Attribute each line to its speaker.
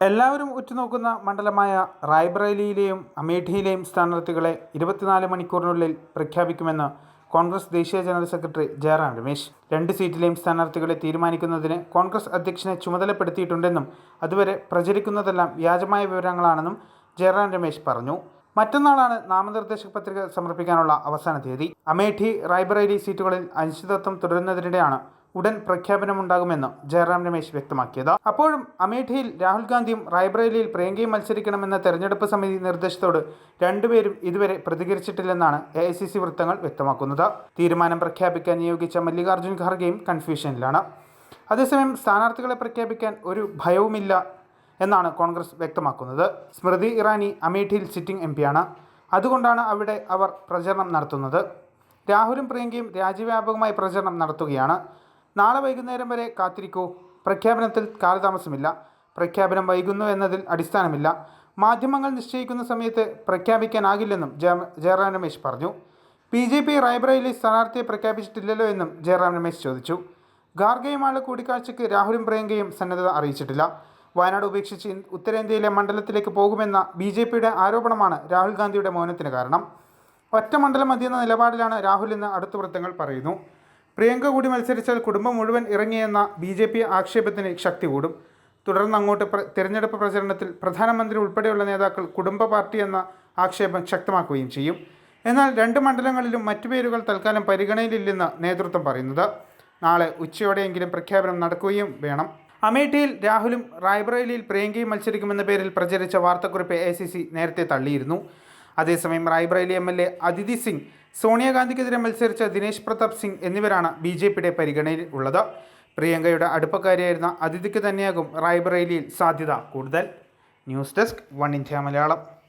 Speaker 1: എല്ലാവരും ഉറ്റുനോക്കുന്ന മണ്ഡലമായ റായ്ബറേലിയിലെയും അമേഠിയിലെയും സ്ഥാനാർത്ഥികളെ ഇരുപത്തിനാല് മണിക്കൂറിനുള്ളിൽ പ്രഖ്യാപിക്കുമെന്ന് കോൺഗ്രസ് ദേശീയ ജനറൽ സെക്രട്ടറി ജയറാം രമേശ്. രണ്ട് സീറ്റിലെയും സ്ഥാനാർത്ഥികളെ തീരുമാനിക്കുന്നതിന് കോൺഗ്രസ് അധ്യക്ഷനെ ചുമതലപ്പെടുത്തിയിട്ടുണ്ടെന്നും അതുവരെ പ്രചരിക്കുന്നതെല്ലാം വ്യാജമായ വിവരങ്ങളാണെന്നും ജയറാം രമേശ് പറഞ്ഞു. മറ്റന്നാളാണ് നാമനിർദ്ദേശ പത്രിക സമർപ്പിക്കാനുള്ള അവസാന തീയതി. അമേഠി റായ്ബറേലി സീറ്റുകളിൽ അനിശ്ചിതത്വം തുടരുന്നതിനിടെയാണ് ഉടൻ പ്രഖ്യാപനമുണ്ടാകുമെന്ന് ജയറാം രമേശ് വ്യക്തമാക്കിയത്. അപ്പോഴും അമേഠിയിൽ രാഹുൽ ഗാന്ധിയും റായ്ബറേലിയിൽ പ്രിയങ്കയും മത്സരിക്കണമെന്ന തെരഞ്ഞെടുപ്പ് സമിതി നിർദ്ദേശത്തോട് രണ്ടുപേരും ഇതുവരെ പ്രതികരിച്ചിട്ടില്ലെന്നാണ് എ ഐ സി സി വൃത്തങ്ങൾ വ്യക്തമാക്കുന്നത്. തീരുമാനം പ്രഖ്യാപിക്കാൻ നിയോഗിച്ച മല്ലികാർജുൻ ഖാർഗെയും കൺഫ്യൂഷനിലാണ്. അതേസമയം സ്ഥാനാർത്ഥികളെ പ്രഖ്യാപിക്കാൻ ഒരു ഭയവുമില്ല എന്നാണ് കോൺഗ്രസ് വ്യക്തമാക്കുന്നത്. സ്മൃതി ഇറാനി അമേഠിയിൽ സിറ്റിംഗ് എം പിയാണ് അതുകൊണ്ടാണ് അവിടെ അവർ പ്രചരണം നടത്തുന്നത്. രാഹുലും പ്രിയങ്കയും രാജ്യവ്യാപകമായി പ്രചരണം നടത്തുകയാണ്. നാളെ വൈകുന്നേരം വരെ കാത്തിരിക്കൂ. പ്രഖ്യാപനത്തിൽ കാലതാമസമില്ല. പ്രഖ്യാപനം വൈകുന്നു എന്നതിൽ അടിസ്ഥാനമില്ല. മാധ്യമങ്ങൾ നിശ്ചയിക്കുന്ന സമയത്ത് പ്രഖ്യാപിക്കാനാകില്ലെന്നും ജയ- ജയറാം രമേശ് പറഞ്ഞു. ബി ജെ പി റായ്ബ്രയിലെ സ്ഥാനാർത്ഥിയെ പ്രഖ്യാപിച്ചിട്ടില്ലല്ലോ എന്നും ജയറാം രമേശ് ചോദിച്ചു. ഖാർഗെയുമായുള്ള കൂടിക്കാഴ്ചയ്ക്ക് രാഹുലും പ്രിയങ്കയും സന്നദ്ധത അറിയിച്ചിട്ടില്ല. വയനാട് ഉപേക്ഷിച്ച് ഉത്തരേന്ത്യയിലെ മണ്ഡലത്തിലേക്ക് പോകുമെന്ന ബി ജെ പിയുടെ ആരോപണമാണ് രാഹുൽ ഗാന്ധിയുടെ മൗനത്തിന് കാരണം. ഒറ്റ മണ്ഡലം മതിയെന്ന നിലപാടിലാണ് രാഹുൽ എന്ന് അടുത്ത വൃത്തങ്ങൾ പറയുന്നു. പ്രിയങ്ക കൂടി മത്സരിച്ചാൽ കുടുംബം മുഴുവൻ ഇറങ്ങിയെന്ന ബി ജെ പി ആക്ഷേപത്തിന് ശക്തി കൂടും. തുടർന്ന് അങ്ങോട്ട് തിരഞ്ഞെടുപ്പ് പ്രചരണത്തിൽ പ്രധാനമന്ത്രി ഉൾപ്പെടെയുള്ള നേതാക്കൾ കുടുംബ പാർട്ടി എന്ന ആക്ഷേപം ശക്തമാക്കുകയും ചെയ്യും. എന്നാൽ രണ്ട് മണ്ഡലങ്ങളിലും മറ്റു പേരുകൾ തൽക്കാലം പരിഗണനയിലില്ലെന്ന് നേതൃത്വം പറയുന്നത്. നാളെ ഉച്ചയോടെയെങ്കിലും പ്രഖ്യാപനം നടക്കുകയും വേണം. അമേഠിയിൽ രാഹുലും റായ്ബറേലിയിൽ പ്രിയങ്കയും മത്സരിക്കുമെന്ന പേരിൽ പ്രചരിച്ച വാർത്താക്കുറിപ്പ് എ നേരത്തെ തള്ളിയിരുന്നു. അതേസമയം റായ്ബ്രൈലി എം എൽ എ അതിഥി സിംഗ് സോണിയാഗാന്ധിക്കെതിരെ മത്സരിച്ച ദിനേശ് പ്രതാപ് സിംഗ് എന്നിവരാണ് ബി ജെ പിയുടെ പരിഗണനയിൽ ഉള്ളത്. പ്രിയങ്കയുടെ അടുപ്പക്കാരിയായിരുന്ന അതിഥിക്ക് തന്നെയാകും റായ്ബറേലിയിൽ സാധ്യത കൂടുതൽ. News desk one India Malayalam.